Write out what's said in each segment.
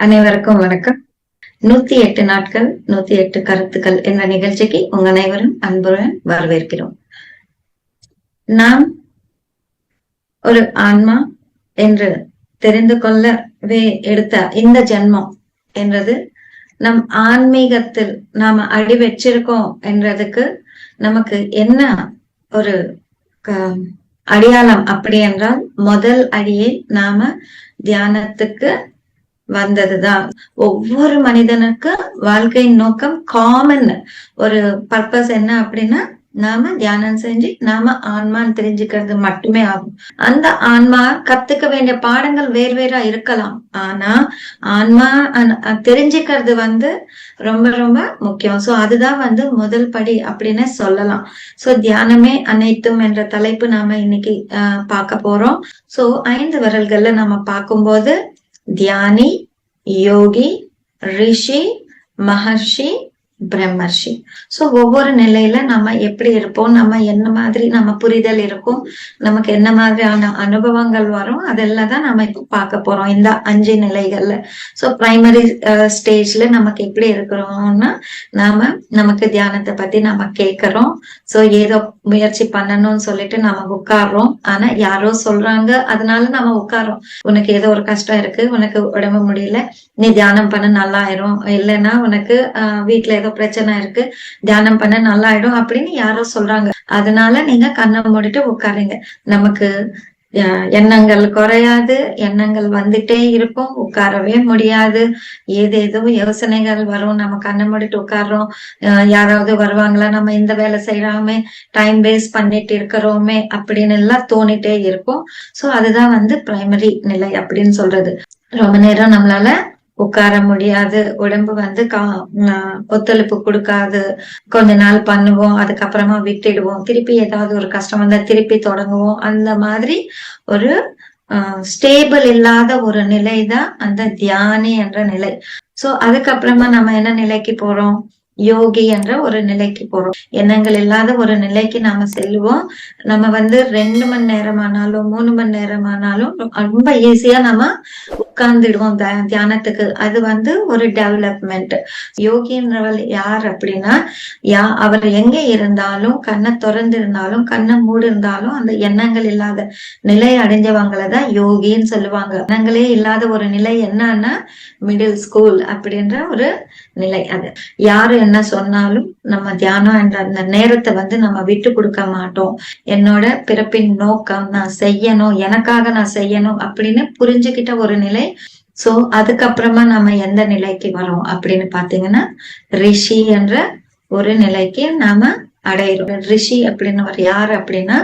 அனைவருக்கும் வணக்கம். நூத்தி எட்டு நாட்கள் நூத்தி எட்டு கருத்துக்கள் என்ற நிகழ்ச்சிக்கு உங்க அனைவரும் அன்புடன் வரவேற்கிறோம். நாம் ஒரு ஆன்மா என்று தெரிந்து கொள்ளவே எடுத்த இந்த ஜென்மம் என்றது நம் ஆன்மீகத்தில் நாம அடி வச்சிருக்கோம் என்றதுக்கு நமக்கு என்ன ஒரு அடையாளம் அப்படி என்றால் முதல் அடியே நாம தியானத்துக்கு வந்ததுதான். ஒவ்வொரு மனிதனுக்கு வாழ்க்கையின் நோக்கம் காமன் ஒரு பர்பஸ் என்ன அப்படின்னா நாம தியானம் செஞ்சு நாம ஆன்மான்னு தெரிஞ்சுக்கிறது மட்டுமே ஆகும். அந்த ஆன்மா கத்துக்க வேண்டிய பாடங்கள் வேறு வேறா இருக்கலாம். ஆனா ஆன்மா தெரிஞ்சுக்கிறது வந்து ரொம்ப ரொம்ப முக்கியம். சோ அதுதான் வந்து முதல் படி அப்படின்னு சொல்லலாம். சோ தியானமே அனைத்தும் என்ற தலைப்பு நாம இன்னைக்கு ஆஹ் பார்க்க போறோம். சோ ஐந்து விரல்கள்ல நாம பார்க்கும்போது தியானி யோகி ரிஷி மகர்ஷி பிரம்மர்ஷி. சோ ஒவ்வொரு நிலையில நம்ம எப்படி இருப்போம் நம்ம என்ன மாதிரி நம்ம புரிதல் இருக்கும் நமக்கு என்ன மாதிரியான அனுபவங்கள் வரும் அதெல்லாம் தான் நம்ம இப்ப பார்க்க போறோம் இந்த அஞ்சு நிலைகள்ல. சோ பிரைமரி ஸ்டேஜ்ல நமக்கு எப்படி இருக்கிறோம்னா நாம நமக்கு தியானத்தை பத்தி நம்ம கேட்கறோம். சோ ஏதோ முயற்சி பண்ணணும்னு சொல்லிட்டு நம்ம உட்கார்றோம். ஆனா யாரோ சொல்றாங்க அதனால நம்ம உட்கார்றோம். உனக்கு ஏதோ ஒரு கஷ்டம் இருக்கு உனக்கு உடம்பு முடியல நீ தியானம் பண்ண நல்லா ஆயிரும் இல்லைன்னா உனக்கு வீட்டுல ஏதோ பிரச்சனை இருக்கு. தியானம் பண்ண நல்லா ஆயிடும் அப்படின்னு யாரோ சொல்றாங்க. அதனால நீங்க கண்ணை மூடிட்டு உட்காருங்க. நமக்கு எண்ணங்கள் குறையாது. எண்ணங்கள் வந்துட்டே இருக்கும். உட்காரவே முடியாது. ஏதேதோ யோசனைகள் வரும். நம்ம கண்ணை மூடிட்டு உட்கார்றோம். யாராவது வருவாங்களா? நம்ம இந்த வேலை செய்யறாமே. டைம் வேஸ்ட் பண்ணிட்டு இருக்கிறோமே அப்படின்னு எல்லாம் தோணிட்டே இருக்கும். சோ அதுதான் வந்து பிரைமரி நிலை அப்படின்னு சொல்றது. ரொம்ப நேரம் நம்மளால உட்கார முடியாது. உடம்பு வந்து கா ஒத்துழைப்பு கொடுக்காது. கொஞ்ச நாள் பண்ணுவோம் அதுக்கப்புறமா விட்டுடுவோம். திருப்பி ஏதாவது ஒரு கஷ்டம் வந்தா திருப்பி தொடங்குவோம். அந்த மாதிரி ஒரு ஸ்டேபிள் இல்லாத ஒரு நிலை தான் அந்த தியானி என்ற நிலை. சோ அதுக்கப்புறமா நம்ம என்ன நிலைக்கு போறோம்? யோகி என்ற ஒரு நிலைக்கு போறோம். எண்ணங்கள் இல்லாத ஒரு நிலைக்கு நாம செல்லுவோம். நம்ம வந்து ரெண்டு மணி நேரம் ஆனாலும் மூணு மணி நேரம் ஆனாலும் ரொம்ப ஈஸியா நம்ம உட்கார்ந்துடுவோம் தியானத்துக்கு. அது வந்து ஒரு டெவலப்மெண்ட் யோகின்றவள் யார் அப்படின்னா யா அவர் எங்க இருந்தாலும் கண்ணை திறந்து இருந்தாலும் கண்ணை மூடி இருந்தாலும் அந்த எண்ணங்கள் இல்லாத நிலை அடைஞ்சவங்களை தான் யோகின்னு சொல்லுவாங்க. எண்ணங்களே இல்லாத ஒரு நிலை என்னன்னா மிடில் ஸ்கூல் அப்படின்ற ஒரு நிலை. அது யாரு என்ன சொன்னாலும் நம்ம தியானம் என்ற அந்த நேரத்தை வந்து நம்ம விட்டு கொடுக்க மாட்டோம். என்னோட பிறப்பின் நோக்கம் நான் செய்யணும் எனக்காக நான் செய்யணும் அப்படின்னு புரிஞ்சுக்கிட்ட ஒரு நிலை. சோ அதுக்கப்புறமா நம்ம எந்த நிலைக்கு வரோம் அப்படின்னு பாத்தீங்கன்னா ரிஷி என்ற ஒரு நிலைக்கு நாம அடையிறோம். ரிஷி அப்படின்னு யார் அப்படின்னா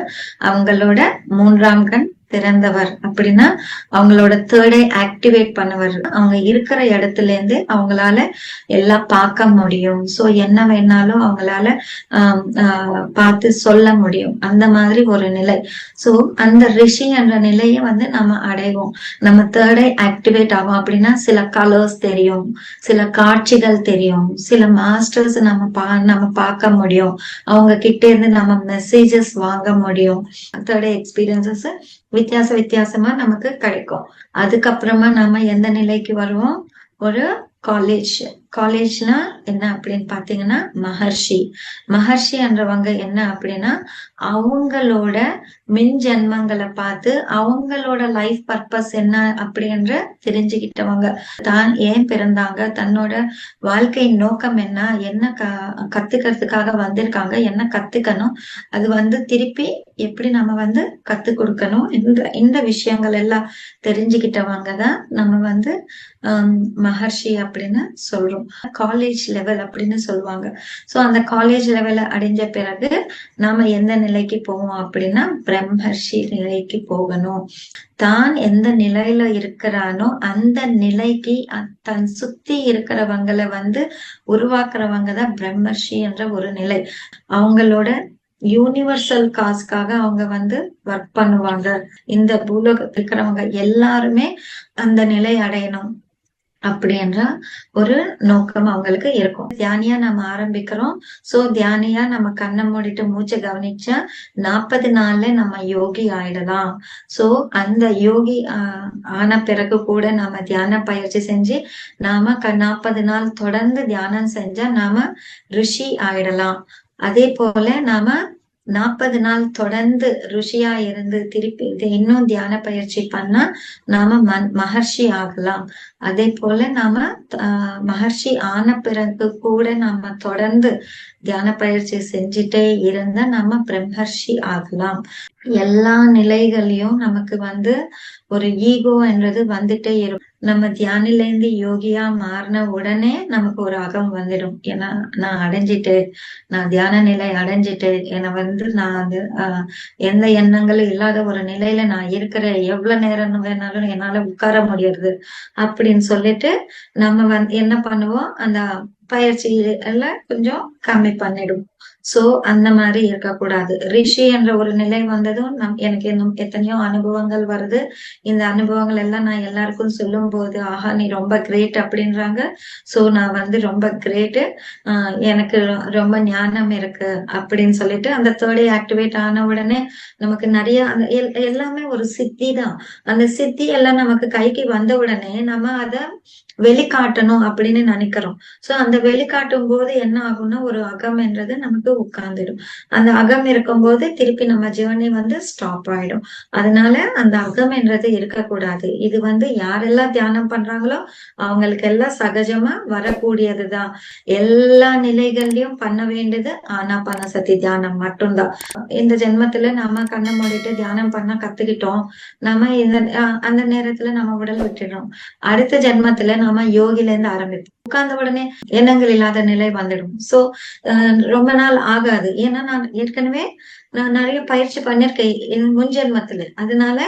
அவங்களோட மூன்றாம் கண் திறந்தவர் அப்படின்னா அவங்களோட தேர்டை ஆக்டிவேட் பண்ணவர். அவங்க இருக்கிற இடத்துல இருந்து அவங்களால எல்லாம் பார்க்க முடியும். சோ என்ன வேணாலும் அவங்களால ஆஹ் ஆஹ் பார்த்து சொல்ல முடியும். அந்த மாதிரி ஒரு நிலை. சோ அந்த ரிஷி என்ற நிலையை வந்து நம்ம அடைவோம். நம்ம தேர்டை ஆக்டிவேட் ஆகும் அப்படின்னா சில கலர்ஸ் தெரியும் சில காட்சிகள் தெரியும் சில மாஸ்டர்ஸ் நம்ம பா நம்ம பார்க்க முடியும். அவங்க கிட்ட இருந்து நம்ம மெசேஜஸ் வாங்க முடியும். தேர்ட் எக்ஸ்பீரியன்சஸ் வித்தியாச வித்தியாசமா நமக்கு கிடைக்கும். அதுக்கப்புறமா நாம எந்த நிலைக்கு வருவோம்? ஒரு காலேஜ் காலேஜ்னா என்ன அப்படின்னு பாத்தீங்கன்னா மகர்ஷி. மகர்ஷி என்றவங்க என்ன அப்படின்னா அவங்களோட மின் ஜென்மங்களை பார்த்து அவங்களோட லைஃப் பர்பஸ் என்ன அப்படின்ற தெரிஞ்சுக்கிட்டவங்க. தான் ஏன் பிறந்தாங்க தன்னோட வாழ்க்கையின் நோக்கம் என்ன என்ன க கத்துக்கிறதுக்காக வந்திருக்காங்க என்ன கத்துக்கணும் அது வந்து திருப்பி எப்படி நம்ம வந்து கத்து கொடுக்கணும் இந்த இந்த விஷயங்கள் எல்லாம் தெரிஞ்சுக்கிட்டவங்க தான் நம்ம வந்து மகர்ஷி அப்படின்னு சொல்றோம். காலேஜ் லெவல் அப்படின்னு சொல்லுவாங்க. சோ அந்த காலேஜ் லெவலை அடைஞ்ச பிறகு நாம எந்த நிலைக்கு போவோம் அப்படின்னா பிரம்மர்ஷி நிலைக்கு போகணும். தான் எந்த நிலையில இருக்கிறானோ அந்த நிலைக்கு தன் சுத்தி இருக்கிறவங்களை வந்து உருவாக்குறவங்க தான் பிரம்மர்ஷி என்ற ஒரு நிலை. அவங்களோட யூனிவர்சல் காஸ்க்காக அவங்க வந்து ஒர்க் பண்ணுவாங்க. இந்த பூலோகத்தில் இருக்கிறவங்க எல்லாருமே அந்த நிலை அடையணும். அப்படின்ற ஒரு நோக்கம் அவங்களுக்கு இருக்கும். தியானியா நம்ம ஆரம்பிக்கிறோம். சோ தியானியா நம்ம கண்ணை மூடிட்டு மூச்சை கவனிச்சா நாற்பது நாள்ல நம்ம யோகி ஆயிடலாம். சோ அந்த யோகி ஆஹ் ஆன பிறகு கூட நாம தியான பயிற்சி செஞ்சு நாம நாற்பது நாள் தொடர்ந்து தியானம் செஞ்சா நாம ரிஷி ஆயிடலாம். அதே போல நாம நாற்பது நாள் தொடர்ந்து ருஷியா இருந்து திருப்பி இது இன்னும் தியான பயிற்சி பண்ணா நாம மன் மகர்ஷி ஆகலாம். அதே போல நாம மகர்ஷி ஆன பிறகு கூட நாம தொடர்ந்து தியான பயிற்சி செஞ்சுட்டே இருந்தா நம்ம பிரம்மர்ஷி ஆகலாம். எல்லா நிலைகளையும் நமக்கு வந்து ஒரு ஈகோ என்றது வந்துட்டே இருக்கும். நம்ம தியானிலேருந்து யோகியா மாறின உடனே நமக்கு ஒரு அகம் வந்துடும். ஏன்னா நான் அடைஞ்சிட்டு நான் தியான நிலை அடைஞ்சிட்டு என்னை வந்து நான் வந்து ஆஹ் எந்த எண்ணங்களும் இல்லாத ஒரு நிலையில நான் இருக்கிற எவ்வளவு நேரம் வேணாலும் என்னால உட்கார முடியறது அப்படின்னு சொல்லிட்டு நம்ம வந்து என்ன பண்ணுவோம்? அந்த பயிற்சி எல்லாம் கொஞ்சம் கம்மி பண்ணிடும். சோ அந்த மாதிரி இருக்கக்கூடாது. ரிஷி என்ற ஒரு நிலை வந்ததும் நம் எனக்கு இன்னும் எத்தனையோ அனுபவங்கள் வருது. இந்த அனுபவங்கள் எல்லாம் நான் எல்லாருக்கும் சொல்லும் போது ஆஹா நீ ரொம்ப கிரேட் அப்படின்றாங்க. சோ நான் வந்து ரொம்ப கிரேட்டு ஆஹ் எனக்கு ரொம்ப ஞானம் இருக்கு அப்படின்னு சொல்லிட்டு அந்த தேர்டே ஆக்டிவேட் ஆன உடனே நமக்கு நிறைய அந்த எல்லாமே ஒரு சித்தி தான். அந்த சித்தி எல்லாம் நமக்கு கைக்கு வந்த உடனே நம்ம அதை வெளிக்காட்டணும் அப்படின்னு நினைக்கிறோம். சோ அந்த வெளிக்காட்டும் போது என்ன ஆகும்னா ஒரு அகம் என்றது நமக்கு உட்கார்ந்துடும். அந்த அகம் இருக்கும்போது திருப்பி நம்ம ஜேர்னி வந்து ஸ்டாப் ஆயிடும். அதனால அந்த அகம் என்றது இருக்கக்கூடாது. இது வந்து யாரெல்லாம் தியானம் பண்றாங்களோ அவங்களுக்கு எல்லாம் சகஜமா வரக்கூடியதுதான். எல்லா நிலைகள்லயும் பண்ண வேண்டியது ஆனா பண்ண சத்தி தியானம் மட்டும்தான். இந்த ஜென்மத்துல நாம கண்ணை மூடிட்டு தியானம் பண்ண கத்துக்கிட்டோம். நம்ம இந்த அந்த நேரத்துல நம்ம உடல் விட்டுடுறோம் அடுத்த ஜென்மத்துல நாம யோகில இருந்து ஆரம்பிப்போம். உட்கார்ந்த உடனே எண்ணங்கள் இல்லாத நிலை வந்துடும். சோ ரொம்ப நாள் ஆகாது. ஏன்னா நான் ஏற்கனவே நான் நிறைய பயிற்சி பண்ணிருக்கேன். முன் ஜென்மத்துல அதனால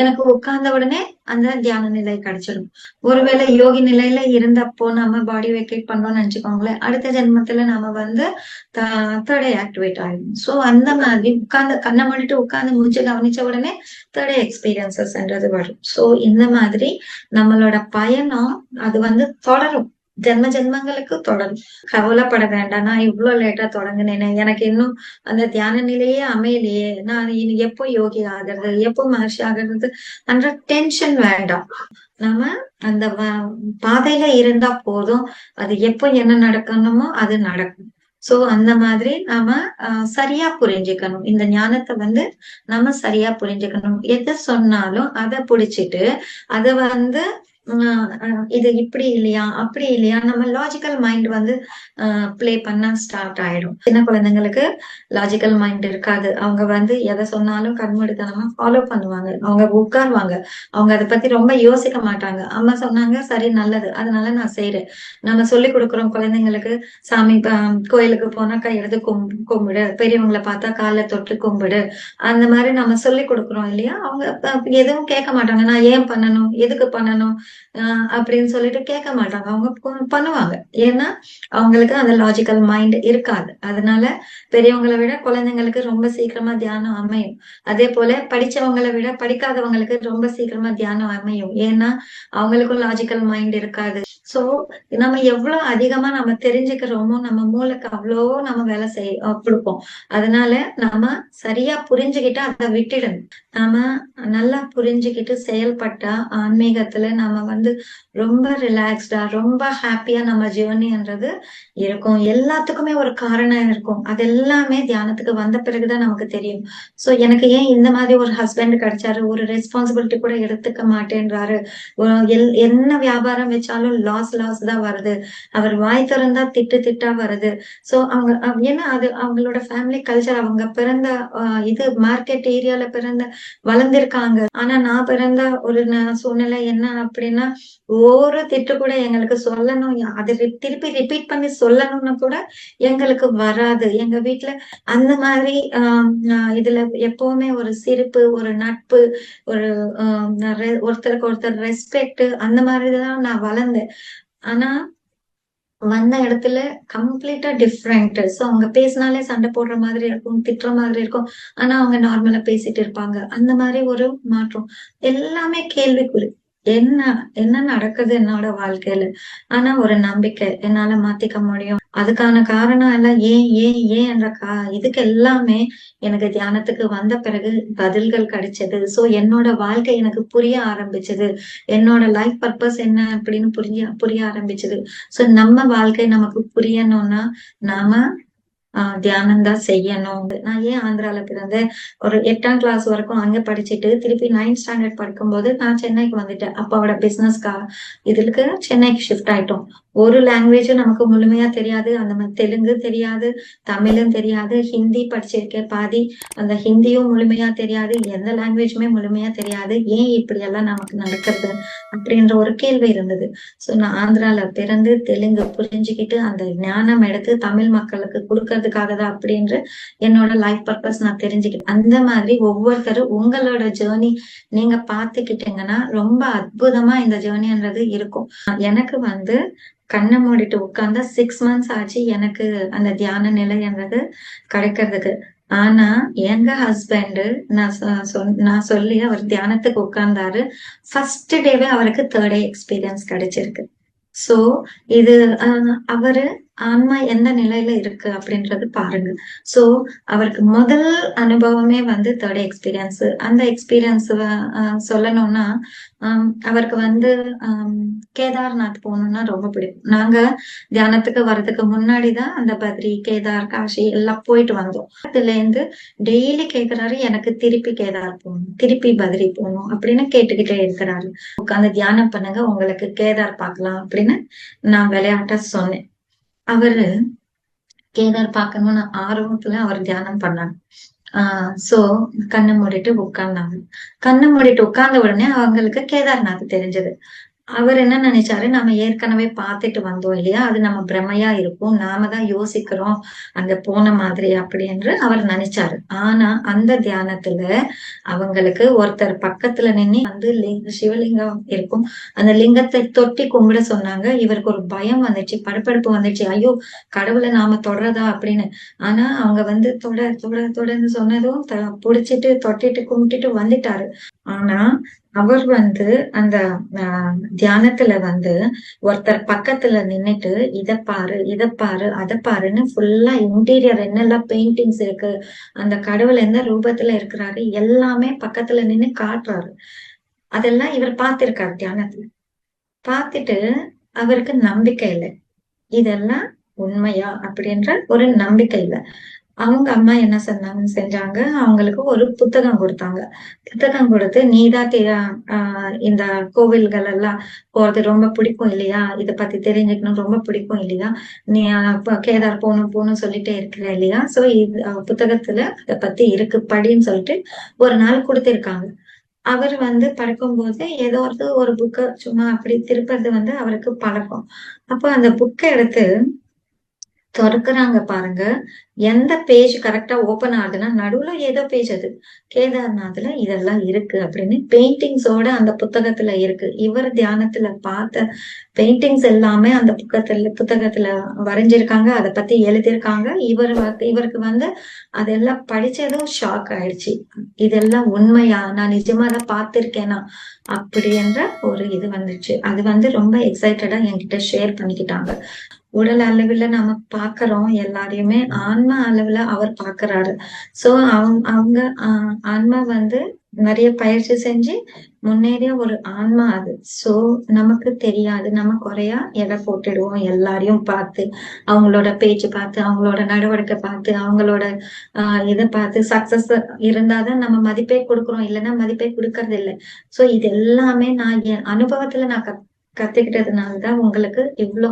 எனக்கு உட்கார்ந்த உடனே அந்த தியான நிலை கிடைச்சிடும் ஒருவேளை யோகி நிலையில இருந்தப்போ நம்ம பாடி வெக்கேட் பண்றோம்னு நினைச்சுக்கோங்களேன். அடுத்த ஜென்மத்துல நாம வந்து தடை ஆக்டிவேட் ஆயிடும் சோ அந்த மாதிரி உட்கார்ந்து கண்ணை மூடிட்டு உட்கார்ந்து முடிச்சு கவனிச்ச உடனே தடை எக்ஸ்பீரியன்சஸ்ன்றது வரும். சோ இந்த மாதிரி நம்மளோட பயணம் அது வந்து தொடரும். ஜென்ம ஜென்மங்களுக்கு தொடரும் கவலைப்பட வேண்டாம். நான் இவ்வளவு லேட்டா தொடங்கினேனே. எனக்கு இன்னும் அந்த தியான நிலையே அமையலையே. நான் இனி எப்போ யோகி ஆகிறது? எப்போ மகர்ஷி ஆகிறது? என்ற டென்ஷன் வேண்டாம். நாம அந்த பாதையில இருந்தா போதும். அது எப்போ என்ன நடக்கணுமோ அது நடக்கும். சோ அந்த மாதிரி நாம சரியா புரிஞ்சுக்கணும். இந்த ஞானத்தை வந்து நம்ம சரியா புரிஞ்சுக்கணும். எதை சொன்னாலும் அதை புடிச்சிட்டு அதை வந்து இது இப்படி இல்லையா அப்படி இல்லையா நம்ம லாஜிக்கல் மைண்ட் வந்து பிளே பண்ண ஸ்டார்ட் ஆயிடும். சின்ன குழந்தைங்களுக்கு லாஜிக்கல் மைண்ட் இருக்காது. அவங்க வந்து எதை சொன்னாலும் கண்மூடித்தனமா ஃபாலோ பண்ணுவாங்க. அவங்க உட்காருவாங்க. அவங்க அதை பத்தி ரொம்ப யோசிக்க மாட்டாங்க. அம்மா சொன்னாங்க சரி நல்லது. அதனால நான் செய்யறேன் நம்ம சொல்லி கொடுக்குறோம் குழந்தைங்களுக்கு சாமி கோயிலுக்கு போனா கையெழுத்து கும் கும்பிடு. பெரியவங்களை பார்த்தா காலை தொட்டு கும்பிடு. அந்த மாதிரி நம்ம சொல்லி கொடுக்குறோம் இல்லையா? அவங்க எதுவும் கேட்க மாட்டாங்க. நான் ஏன் பண்ணணும்? எதுக்கு பண்ணணும்? அப்படின்னு சொல்லிட்டு கேட்க மாட்டாங்க. அவங்க பண்ணுவாங்க. ஏன்னா அவங்களுக்கு அந்த லாஜிக்கல் மைண்ட் இருக்காது. அதனால பெரியவங்களை விட குழந்தைங்களுக்கு ரொம்ப சீக்கிரமா தியானம் அமையும். அதே போல படிச்சவங்களை விட படிக்காதவங்களுக்கு ரொம்ப சீக்கிரமா தியானம் அமையும். ஏன்னா அவங்களுக்கும் லாஜிக்கல் மைண்ட் இருக்காது. சோ நம்ம எவ்வளவு அதிகமா நம்ம தெரிஞ்சுக்கிறோமோ நம்ம மூளைக்கு அவ்வளோ நம்ம வேலை செய்ய கொடுப்போம். அதனால நாம சரியா புரிஞ்சுக்கிட்டு அதை விட்டுடணும். நாம நல்லா புரிஞ்சுக்கிட்டு செயல்பட்டா ஆன்மீகத்துல வந்து ரொம்ப ரிலாக்ஸ்டா ரொம்ப ஹாப்பியா நம்ம ஜேர்னின்றது இருக்கும். எல்லாத்துக்குமே ஒரு காரணம் இருக்கும். அது எல்லாமே தியானத்துக்கு வந்த பிறகுதான் நமக்கு தெரியும். சோ எனக்கு ஏன் இந்த மாதிரி ஒரு ஹஸ்பண்ட் கிடைச்சாரு? ஒரு ரெஸ்பான்சிபிலிட்டி கூட எடுத்துக்க மாட்டேன்றாரு. என்ன வியாபாரம் வச்சாலும் லாஸ் லாஸ் தான் வருது. அவர் வாய் திறந்தா திட்டு திட்டா வருது. சோ அவங்க ஏன்னா அது அவங்களோட ஃபேமிலி கல்ச்சர் அவங்க பிறந்த இது மார்க்கெட் ஏரியால பிறந்த வளர்ந்திருக்காங்க. ஆனா நான் பிறந்த ஒரு சூழ்நிலை என்ன அப்படி அப்படின்னா ஒரு திட்டு கூட எங்களுக்கு சொல்லணும். அதை திருப்பி ரிப்பீட் பண்ணி சொல்லணும்னு கூட எங்களுக்கு வராது. எங்க வீட்டுல அந்த மாதிரி ஆஹ் இதுல எப்பவுமே ஒரு சிரிப்பு ஒரு நட்பு ஒரு ஒருத்தருக்கு ஒருத்தர் ரெஸ்பெக்ட் அந்த மாதிரிதான் நான் வளர்ந்தேன். ஆனா வந்த இடத்துல கம்ப்ளீட்டா டிஃப்ரெண்ட் சோ அவங்க பேசினாலே சண்டை போடுற மாதிரி இருக்கும் திட்டுற மாதிரி இருக்கும். ஆனா அவங்க நார்மலா பேசிட்டு இருப்பாங்க. அந்த மாதிரி ஒரு மாற்றம். எல்லாமே கேள்விக்குறி. என்ன என்ன நடக்குது என்னோட வாழ்க்கையில? ஆனா ஒரு நம்பிக்கை என்னால மாத்திக்க முடியும். அதுக்கான காரணம் எல்லாம் ஏன் ஏன் ஏன் என்ற கா இதுக்கு எல்லாமே எனக்கு தியானத்துக்கு வந்த பிறகு பதில்கள் கிடைச்சது. சோ என்னோட வாழ்க்கை எனக்கு புரிய ஆரம்பிச்சது. என்னோட லைஃப் பர்பஸ் என்ன அப்படின்னு புரிய புரிய ஆரம்பிச்சது. சோ நம்ம வாழ்க்கை நமக்கு புரியணும்னா நாம ஆஹ் தியானம் தான் செய்யணும். நான் ஏன் ஆந்திரால பிறந்தேன் ஒரு எட்டாம் கிளாஸ் வரைக்கும் அங்க படிச்சுட்டு திருப்பி நைன்த் ஸ்டாண்டர்ட் படிக்கும்போது நான் சென்னைக்கு வந்துட்டேன். அப்பாவோட பிசினஸ்க்கா இதுக்கு சென்னைக்கு ஷிஃப்ட் ஆயிட்டோம். ஒரு லாங்குவேஜும் நமக்கு முழுமையா தெரியாது. அந்த மாதிரி தெலுங்கு தெரியாது தமிழும் தெரியாது ஹிந்தி படிச்சிருக்கேன் பாதி. அந்த ஹிந்தியும் முழுமையா தெரியாது எந்த லாங்குவேஜுமே முழுமையா தெரியாது. ஏன் இப்படி எல்லாம் நமக்கு நடக்கிறது அப்படின்ற ஒரு கேள்வி இருந்தது. சோ நான் ஆந்திரால பிறந்து தெலுங்கு புரிஞ்சுக்கிட்டு அந்த ஞானம் எடுத்து தமிழ் மக்களுக்கு கொடுக்கறதுக்காக தான் அப்படின்ற என்னோட லைஃப் பர்பஸ் நான் தெரிஞ்சுக்கிட்டேன். அந்த மாதிரி ஒவ்வொருத்தரும் உங்களோட ஜேர்னி நீங்க பாத்துக்கிட்டீங்கன்னா ரொம்ப அற்புதமா இந்த ஜேர்னின்றது இருக்கும். எனக்கு வந்து கண்ணை மூடிட்டு உட்கார்ந்தா சிக்ஸ் மந்த்ஸ் ஆச்சு எனக்கு அந்த தியான நிலைன்றது கிடைக்கிறதுக்கு. ஆனா எங்க ஹஸ்பண்ட் நான் நான் சொல்லி அவர் தியானத்துக்கு உட்கார்ந்தாரு. ஃபர்ஸ்ட் டேவே அவருக்கு தேர்ட் டே எக்ஸ்பீரியன்ஸ் கிடைச்சிருக்கு. சோ இது அவரு ஆன்மா எந்த நிலையில இருக்கு அப்படின்றது பாருங்க. சோ அவருக்கு முதல் அனுபவமே வந்து தேர்ட் எக்ஸ்பீரியன்ஸ் அந்த எக்ஸ்பீரியன்ஸ் சொல்லணும்னா அவருக்கு வந்து கேதார்நாத் போகணும்னா ரொம்ப பிடிக்கும். நாங்க தியானத்துக்கு வர்றதுக்கு முன்னாடிதான் அந்த பத்ரி கேதார் காஷி எல்லாம் போயிட்டு வந்தோம். அதுல இருந்து டெய்லி கேக்குறாரு எனக்கு திருப்பி கேதார் போகணும் திருப்பி பத்ரி போகணும் அப்படின்னு கேட்டுக்கிட்டே இருக்கிறாரு. உட்காந்து தியானம் பண்ணுங்க உங்களுக்கு கேதார் பார்க்கலாம் அப்படின்னு நான் விளையாட்ட சொன்னேன். அவரு கேதார் பார்க்கணும்னு ஆர்வத்துல அவர் தியானம் பண்ணாங்க. ஆஹ் சோ கண்ணை மூடிட்டு உட்கார்ந்தாங்க. கண்ணை மூடிட்டு உட்கார்ந்த உடனே அவங்களுக்கு கேதார்நாத் தெரிஞ்சது. அவர் என்ன நினைச்சாரு? நம்ம ஏற்கனவே பார்த்துட்டு வந்தோம் இல்லையா? அது நம்ம பிரமையா இருக்கும். நாம தான் யோசிக்கிறோம். அங்க போன மாதிரி அப்படி என்று அவர் நினைச்சாரு. ஆனா அந்த தியானத்துல அவங்களுக்கு ஒருத்தர் பக்கத்துல நின்று வந்து சிவலிங்கம் இருக்கும். அந்த லிங்கத்தை தொட்டி கும்பிட சொன்னாங்க. இவருக்கு ஒரு பயம் வந்துச்சு படப்படப்பு வந்துச்சு. ஐயோ கடவுளை நாம தொடரதா அப்படின்னு. ஆனா அவங்க வந்து தொட தொட தொடர்ந்து சொன்னதும் புடிச்சிட்டு தொட்டிட்டு கும்பிட்டுட்டு வந்துட்டாரு. ஆனா அவர் வந்து அந்த தியானத்துல வந்து ஒருத்தர் பக்கத்துல நின்னுட்டு இத பாரு இத பாரு அத பாருன்னு ஃபுல்லா இன்டீரியர் என்னெல்லாம் பெயிண்டிங்ஸ் இருக்கு அந்த கடவுள் எந்த ரூபத்துல இருக்கிறாரு எல்லாமே பக்கத்துல நின்னு காட்டுறாரு. அதெல்லாம் இவர் பார்த்திருக்காரு தியானத்துல. பார்த்துட்டு அவருக்கு நம்பிக்கை இல்லை. இதெல்லாம் உண்மையா? அப்படின்ற ஒரு நம்பிக்கை இல்லை. அவங்க அம்மா என்ன சொன்னாங்க செஞ்சாங்க. அவங்களுக்கு ஒரு புத்தகம் கொடுத்தாங்க. புத்தகம் கொடுத்து நீதான் இந்த கோவில்கள் எல்லாம் போறது ரொம்ப பிடிக்கும் இல்லையா? இத பத்தி தெரிஞ்சுக்கணும் ரொம்ப பிடிக்கும் இல்லையா? நீ கேதார் போகணும் போகணும் சொல்லிட்டே இருக்கிற இல்லையா? சோ இது புத்தகத்துல இத பத்தி இருக்கு படின்னு சொல்லிட்டு ஒரு நாள் கொடுத்திருக்காங்க. அவர் வந்து படுக்கும் போது ஏதோ ஒரு ஒரு புக்கை சும்மா அப்படி திருப்பது வந்து அவருக்கு பழக்கம். அப்போ அந்த புக்கை எடுத்து திறக்கிறாங்க பாருங்க. எந்த பேஜ் கரெக்டா ஓபன் ஆகுதுன்னா நடுவுல ஏதோ பேஜ் அது. கேதார்நாத்ல இதெல்லாம் இருக்கு அப்படின்னு பெயிண்டிங்ஸோட அந்த புத்தகத்துல இருக்கு. இவர் தியானத்துல பார்த்த பெயிண்டிங்ஸ் எல்லாமே அந்த புத்தகத்துல புத்தகத்துல வரைஞ்சிருக்காங்க. அதை பத்தி எழுதியிருக்காங்க. இவர் இவருக்கு வந்து அதெல்லாம் படிச்சதும் ஷாக் ஆயிடுச்சு. இதெல்லாம் உண்மையா? நான் நிஜமா அதை பார்த்திருக்கேனா? அப்படின்ற ஒரு இது வந்துச்சு. அது வந்து ரொம்ப எக்ஸைட்டடா என்கிட்ட ஷேர் பண்ணிக்கிட்டாங்க. உடல் அளவுல நம்ம பாக்குறோம் எல்லாரையுமே ஆன்மா அளவுல அவர் பாக்குறாரு. சோ அவங்க அவங்க ஆன்மா வந்து நிறைய பயிற்சி செஞ்சு முன்னேறிய ஒரு ஆன்மா அது. சோ நமக்கு தெரியாது. நம்ம குறையா எடை போட்டுடுவோம் எல்லாரையும் பார்த்து அவங்களோட பேச்சு பார்த்து அவங்களோட நடவடிக்கை பார்த்து அவங்களோட ஆஹ் இதை பார்த்து சக்சஸ் இருந்தாதான் நம்ம மதிப்பே கொடுக்குறோம். இல்லைன்னா மதிப்பே கொடுக்கறது இல்லை சோ இது எல்லாமே நான் என் அனுபவத்துல நான் கத்துக்கிட்டதுனால தான் உங்களுக்கு இவ்வளோ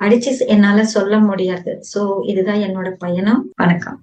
அடிச்சு என்னால சொல்ல முடியாது. சோ இதுதான் என்னோட பயணம். வணக்கம்.